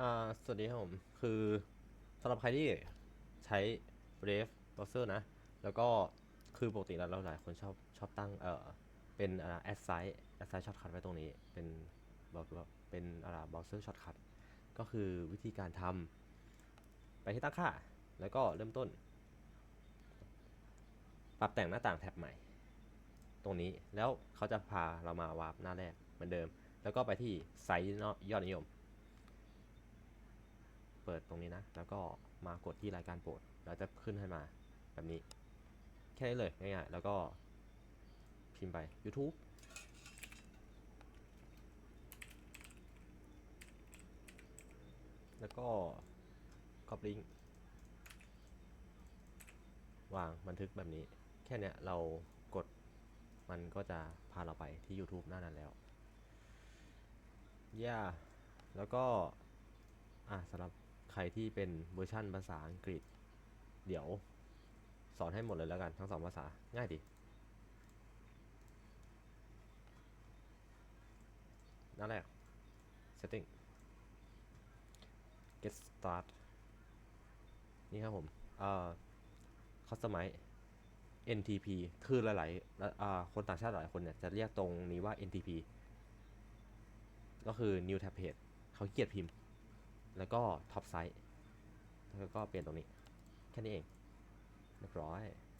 อ่าสวัสดีครับผม คือสำหรับใครที่ใช้ Brave browser นะ แล้วก็คือปกติแล้วเราหลายคนชอบชอบตั้งเอ่อเป็นอ่า assign assign shortcut ไว้ตรงนี้ เป็นแบบเป็นอ่า browser shortcut ก็คือวิธีการทำไปที่ตั้งค่า แล้วก็เริ่มต้น ปรับแต่งหน้าต่างแท็บใหม่ ตรงนี้แล้วเขาจะพาเรามาวาร์ปหน้าแรกเหมือนเดิม แล้วก็ไปที่ไซต์ยอดนิยม เปิดตรงนี้นะ แล้วก็มากดที่รายการโปรดแล้วจะขึ้นให้มาแบบนี้ แค่นี้เลยง่ายๆแล้วก็พิมพ์ไป YouTube แล้วก็คอปลิงก์วางบันทึกแบบนี้ แค่เนี้ยเรากดมันก็จะพาเราไปที่ YouTube หน้านั้นแล้วย่าแล้วก็ อะสำหรับ ใครที่เป็นเวอร์ชั่นภาษาอังกฤษ เดี๋ยวสอนให้หมดเลยแล้วกันทั้งสองภาษาง่ายดีหน้าแรก setting get start นี่ครับผมเอ่อ customize NTP คือหลายๆคนต่างชาติหลายคนเนี่ย จะเรียกตรงนี้ว่า NTP ก็คือ new tab page เขาเกียจพิมพ์ แล้วก็ท็อปไซส์แล้วก็เปลี่ยนตรงนี้ แค่นี้เองเรียบร้อย